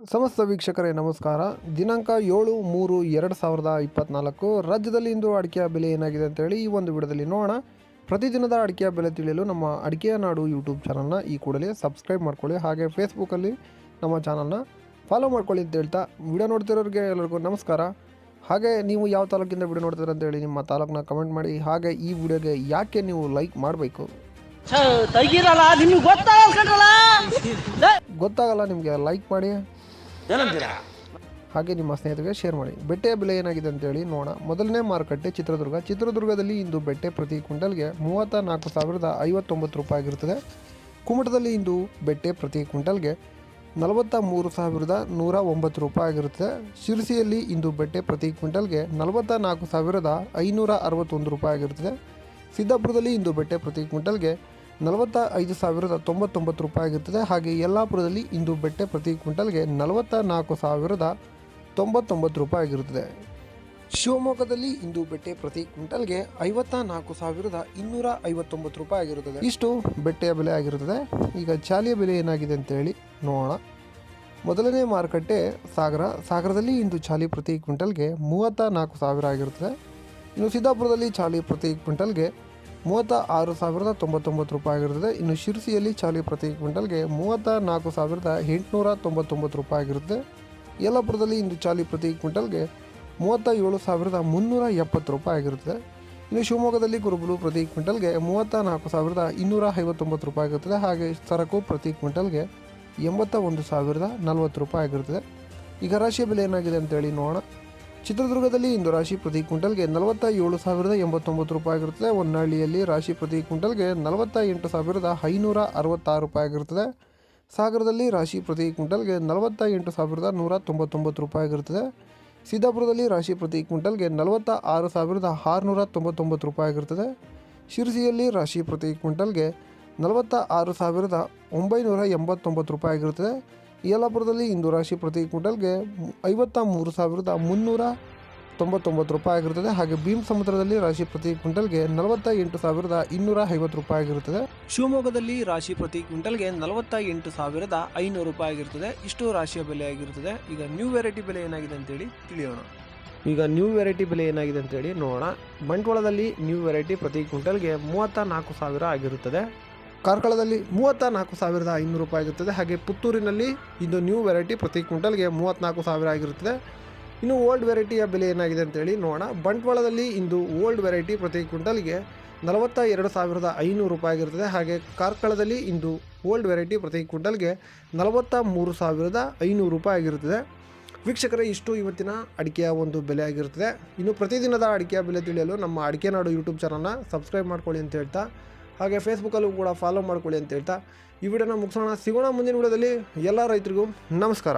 ಸಮಸ್ತ ವೀಕ್ಷಕರೇ ನಮಸ್ಕಾರ. ದಿನಾಂಕ ಏಳು ಮೂರು ಎರಡು ಸಾವಿರದ ಇಪ್ಪತ್ನಾಲ್ಕು. ರಾಜ್ಯದಲ್ಲಿ ಇಂದು ಅಡಿಕೆಯ ಬೆಲೆ ಏನಾಗಿದೆ ಅಂತೇಳಿ ಈ ಒಂದು ವಿಡಿಯೋದಲ್ಲಿ ನೋಡೋಣ. ಪ್ರತಿದಿನದ ಅಡಿಕೆಯ ಬೆಲೆ ತಿಳಿಯಲು ನಮ್ಮ ಅಡಿಕೆಯ ನಾಡು ಯೂಟ್ಯೂಬ್ ಚಾನಲ್ನ ಈ ಕೂಡಲೇ ಸಬ್ಸ್ಕ್ರೈಬ್ ಮಾಡ್ಕೊಳ್ಳಿ. ಹಾಗೆ ಫೇಸ್ಬುಕ್ಕಲ್ಲಿ ನಮ್ಮ ಚಾನಲ್ನ ಫಾಲೋ ಮಾಡ್ಕೊಳ್ಳಿ ಅಂತ ಹೇಳ್ತಾ ವಿಡಿಯೋ ನೋಡ್ತಿರೋರಿಗೆ ಎಲ್ಲರಿಗೂ ನಮಸ್ಕಾರ. ಹಾಗೆ ನೀವು ಯಾವ ತಾಲೂಕಿಂದ ವಿಡಿಯೋ ನೋಡ್ತೀರ ಅಂತೇಳಿ ನಿಮ್ಮ ತಾಲೂಕನ್ನ ಕಮೆಂಟ್ ಮಾಡಿ. ಹಾಗೆ ಈ ವಿಡಿಯೋಗೆ ಯಾಕೆ ನೀವು ಲೈಕ್ ಮಾಡಬೇಕು? ಗೊತ್ತಾಗಲ್ಲ ನಿಮಗೆ ಲೈಕ್ ಮಾಡಿ. ಏನಂತೀರಾ ಹಾಗೆ ನಿಮ್ಮ ಸ್ನೇಹಿತರಿಗೆ ಶೇರ್ ಮಾಡಿ. ಬೆಟ್ಟೆಯ ಬೆಲೆ ಏನಾಗಿದೆ ಅಂತೇಳಿ ನೋಡೋಣ. ಮೊದಲನೇ ಮಾರುಕಟ್ಟೆ ಚಿತ್ರದುರ್ಗ. ಚಿತ್ರದುರ್ಗದಲ್ಲಿ ಇಂದು ಬೆಟ್ಟೆ ಪ್ರತಿ ಕ್ವಿಂಟಲ್ಗೆ ಮೂವತ್ತ ನಾಲ್ಕು ಸಾವಿರದ ಐವತ್ತೊಂಬತ್ತು ರೂಪಾಯಿ ಆಗಿರುತ್ತದೆ. ಕುಮಟದಲ್ಲಿ ಇಂದು ಬೆಟ್ಟೆ ಪ್ರತಿ ಕ್ವಿಂಟಲ್ಗೆ ನಲವತ್ತ ಮೂರು ಸಾವಿರದ ನೂರ ಒಂಬತ್ತು ರೂಪಾಯಿ ಆಗಿರುತ್ತದೆ. ಶಿರಸಿಯಲ್ಲಿ ಇಂದು ಬೆಟ್ಟೆ ಪ್ರತಿ ಕ್ವಿಂಟಲ್ಗೆ ನಲವತ್ತ ನಾಲ್ಕು ಸಾವಿರದ ಐನೂರ ಅರವತ್ತೊಂದು ರೂಪಾಯಿ ಆಗಿರುತ್ತದೆ. ಸಿದ್ದಾಪುರದಲ್ಲಿ ಇಂದು ಬೆಟ್ಟೆ ಪ್ರತಿ ಕ್ವಿಂಟಲ್ಗೆ ನಲವತ್ತ ಐದು ಸಾವಿರದ ತೊಂಬತ್ತೊಂಬತ್ತು ರೂಪಾಯಿ ಆಗಿರ್ತದೆ. ಹಾಗೆ ಯಲ್ಲಾಪುರದಲ್ಲಿ ಇಂದು ಬೆಟ್ಟೆ ಪ್ರತಿ ಕ್ವಿಂಟಲ್ಗೆ ನಲವತ್ತ ನಾಲ್ಕು ಸಾವಿರದ ತೊಂಬತ್ತೊಂಬತ್ತು ರೂಪಾಯಿ ಆಗಿರುತ್ತದೆ. ಶಿವಮೊಗ್ಗದಲ್ಲಿ ಇಂದು ಬೆಟ್ಟೆ ಪ್ರತಿ ಕ್ವಿಂಟಲ್ಗೆ ಐವತ್ತ ನಾಲ್ಕು ಸಾವಿರದ ಇನ್ನೂರ ಐವತ್ತೊಂಬತ್ತು ರೂಪಾಯಿ ಆಗಿರುತ್ತದೆ. ಇಷ್ಟು ಬೆಟ್ಟೆಯ ಬೆಲೆ ಆಗಿರುತ್ತದೆ. ಈಗ ಚಾಲಿಯ ಬೆಲೆ ಏನಾಗಿದೆ ಅಂತ ಹೇಳಿ ನೋಡೋಣ. ಮೊದಲನೇ ಮಾರುಕಟ್ಟೆ ಸಾಗರ. ಸಾಗರದಲ್ಲಿ ಇಂದು ಚಾಲಿ ಪ್ರತಿ ಕ್ವಿಂಟಲ್ಗೆ ಮೂವತ್ತ ನಾಲ್ಕು ಸಾವಿರ ಆಗಿರುತ್ತದೆ. ಇನ್ನು ಸಿದ್ದಾಪುರದಲ್ಲಿ ಚಾಲಿ ಪ್ರತಿ ಕ್ವಿಂಟಲ್ಗೆ ಮೂವತ್ತ ಆರು ಸಾವಿರದ ತೊಂಬತ್ತೊಂಬತ್ತು ರೂಪಾಯಿ ಆಗಿರುತ್ತದೆ. ಇನ್ನು ಶಿರಸಿಯಲ್ಲಿ ಚಾಲಿ ಪ್ರತಿ ಕ್ವಿಂಟಲ್ಗೆ ಮೂವತ್ತ ನಾಲ್ಕು ಸಾವಿರದ ಎಂಟುನೂರ ತೊಂಬತ್ತೊಂಬತ್ತು ರೂಪಾಯಿ ಆಗಿರುತ್ತೆ ಯಲ್ಲಾಪುರದಲ್ಲಿ ಇಂದು ಚಾಲಿ ಪ್ರತಿ ಕ್ವಿಂಟಲ್ಗೆ ಮೂವತ್ತ ಏಳು ಸಾವಿರದ ಮುನ್ನೂರ ಎಪ್ಪತ್ತು ರೂಪಾಯಿ ಆಗಿರುತ್ತದೆ. ಇನ್ನು ಶಿವಮೊಗ್ಗದಲ್ಲಿ ಕುರುಬಲು ಪ್ರತಿ ಕ್ವಿಂಟಲ್ಗೆ ಮೂವತ್ತ ನಾಲ್ಕು ಸಾವಿರದ ಇನ್ನೂರ ಐವತ್ತೊಂಬತ್ತು ರೂಪಾಯಿ ಆಗಿರುತ್ತದೆ. ಹಾಗೆ ಸರಕು ಪ್ರತಿ ಕ್ವಿಂಟಲ್ಗೆ ಎಂಬತ್ತ ಒಂದು ಸಾವಿರದ ನಲವತ್ತು ರೂಪಾಯಿ ಆಗಿರುತ್ತದೆ. ಈಗ ರಾಶಿಯ ಬೆಲೆ ಏನಾಗಿದೆ ಅಂತೇಳಿ ನೋಡೋಣ. ಚಿತ್ರದುರ್ಗದಲ್ಲಿ ಇಂದು ರಾಶಿ ಪ್ರತಿ ಕ್ವಿಂಟಲ್ಗೆ ನಲವತ್ತ ಏಳು ಸಾವಿರದ ಎಂಬತ್ತೊಂಬತ್ತು ರೂಪಾಯಿ ಆಗಿರುತ್ತದೆ. ಹೊನ್ನಾಳಿಯಲ್ಲಿ ರಾಶಿ ಪ್ರತಿ ಕ್ವಿಂಟಲ್ಗೆ ನಲವತ್ತ ಎಂಟು ಸಾವಿರದ ಐನೂರ ಅರವತ್ತಾರು ರೂಪಾಯಿ ಆಗಿರುತ್ತದೆ. ಸಾಗರದಲ್ಲಿ ರಾಶಿ ಪ್ರತಿ ಕ್ವಿಂಟಲ್ಗೆ ನಲವತ್ತ ಎಂಟು ಸಾವಿರದ ನೂರ ತೊಂಬತ್ತೊಂಬತ್ತು ರೂಪಾಯಿ ಆಗಿರುತ್ತದೆ. ಸಿದ್ದಾಪುರದಲ್ಲಿ ರಾಶಿ ಪ್ರತಿ ಕ್ವಿಂಟಲ್ಗೆ ನಲವತ್ತ ಆರು ಸಾವಿರದ ಆರುನೂರ ತೊಂಬತ್ತೊಂಬತ್ತು ರೂಪಾಯಿ ಆಗಿರುತ್ತದೆ. ಶಿರಸಿಯಲ್ಲಿ ರಾಶಿ ಪ್ರತಿ ಕ್ವಿಂಟಲ್ಗೆ ನಲವತ್ತ ಆರು ಸಾವಿರದ ಒಂಬೈನೂರ ಎಂಬತ್ತೊಂಬತ್ತು ರೂಪಾಯಿ ಆಗಿರುತ್ತದೆ. ಯಲ್ಲಾಪುರದಲ್ಲಿ ಇಂದು ರಾಶಿ ಪ್ರತಿ ಕ್ವಿಂಟಲ್ಗೆ ಐವತ್ತ ಮೂರು ಸಾವಿರದ ಮುನ್ನೂರ ತೊಂಬತ್ತೊಂಬತ್ತು ರೂಪಾಯಿ ಆಗಿರುತ್ತದೆ. ಹಾಗೆ ಭೀಮ್ ಸಮುದ್ರದಲ್ಲಿ ರಾಶಿ ಪ್ರತಿ ಕ್ವಿಂಟಲ್ಗೆ ನಲವತ್ತ ಎಂಟು ಸಾವಿರದ ಇನ್ನೂರ ಐವತ್ತು ರೂಪಾಯಿ ಆಗಿರುತ್ತದೆ. ಶಿವಮೊಗ್ಗದಲ್ಲಿ ರಾಶಿ ಪ್ರತಿ ಕ್ವಿಂಟಲ್ಗೆ ನಲವತ್ತ ಎಂಟು ಸಾವಿರದ ಐನೂರು ರೂಪಾಯಿ ಆಗಿರುತ್ತದೆ. ಇಷ್ಟು ರಾಶಿಯ ಬೆಲೆ ಆಗಿರುತ್ತದೆ. ಈಗ ನ್ಯೂ ವೆರೈಟಿ ಬೆಲೆ ಏನಾಗಿದೆ ಅಂತೇಳಿ ತಿಳಿಯೋಣ. ಈಗ ನ್ಯೂ ವೆರೈಟಿ ಬೆಲೆ ಏನಾಗಿದೆ ಅಂತೇಳಿ ನೋಡೋಣ. ಬಂಟ್ವಾಳದಲ್ಲಿ ನ್ಯೂ ವೆರೈಟಿ ಪ್ರತಿ ಕ್ವಿಂಟಲ್ಗೆ ಮೂವತ್ತ ನಾಲ್ಕು ಸಾವಿರ ಆಗಿರುತ್ತದೆ. ಕಾರ್ಕಳದಲ್ಲಿ ಮೂವತ್ತ ನಾಲ್ಕು ಸಾವಿರದ ಐನೂರು ರೂಪಾಯಿ ಆಗಿರುತ್ತದೆ ಹಾಗೆ ಪುತ್ತೂರಿನಲ್ಲಿ ಇದು ನ್ಯೂ ವೆರೈಟಿ ಪ್ರತಿ ಕ್ವಿಂಟಲ್ಗೆ ಮೂವತ್ತ್ನಾಲ್ಕು ಸಾವಿರ ಆಗಿರುತ್ತದೆ. ಇನ್ನು ಓಲ್ಡ್ ವೆರೈಟಿಯ ಬೆಲೆ ಏನಾಗಿದೆ ಅಂತೇಳಿ ನೋಡೋಣ. ಬಂಟ್ವಾಳದಲ್ಲಿ ಇಂದು ಓಲ್ಡ್ ವೆರೈಟಿ ಪ್ರತಿ ಕ್ವಿಂಟಲ್ಗೆ ನಲವತ್ತ ಎರಡು ಸಾವಿರದ ಐನೂರು ರೂಪಾಯಿ ಆಗಿರುತ್ತದೆ. ಹಾಗೆ ಕಾರ್ಕಳದಲ್ಲಿ ಇಂದು ಓಲ್ಡ್ ವೆರೈಟಿ ಪ್ರತಿ ಕ್ವಿಂಟಲ್ಗೆ ನಲವತ್ತ ಮೂರು ಸಾವಿರದ ಐನೂರು ರೂಪಾಯಿ ಆಗಿರುತ್ತದೆ. ವೀಕ್ಷಕರೇ, ಇಷ್ಟು ಇವತ್ತಿನ ಅಡಿಕೆಯ ಒಂದು ಬೆಲೆ ಆಗಿರುತ್ತದೆ. ಇನ್ನು ಪ್ರತಿದಿನದ ಅಡಿಕೆಯ ಬೆಲೆ ತಿಳಿಯಲು ನಮ್ಮ ಅಡಿಕೆ ನಾಡು ಯೂಟ್ಯೂಬ್ ಚಾನಲ್ನ ಸಬ್ಸ್ಕ್ರೈಬ್ ಮಾಡ್ಕೊಳ್ಳಿ ಅಂತ ಹೇಳ್ತಾ ಹಾಗೆ ಫೇಸ್ಬುಕ್ಕಲ್ಲೂ ಕೂಡ ಫಾಲೋ ಮಾಡ್ಕೊಳ್ಳಿ ಅಂತ ಹೇಳ್ತಾ ಈ ವಿಡಿಯೋನ ಮುಗಿಸೋಣ. ಸಿಗೋಣ ಮುಂದಿನ ವಿಡಿಯೋದಲ್ಲಿ. ಎಲ್ಲ ರೈತರಿಗೂ ನಮಸ್ಕಾರ.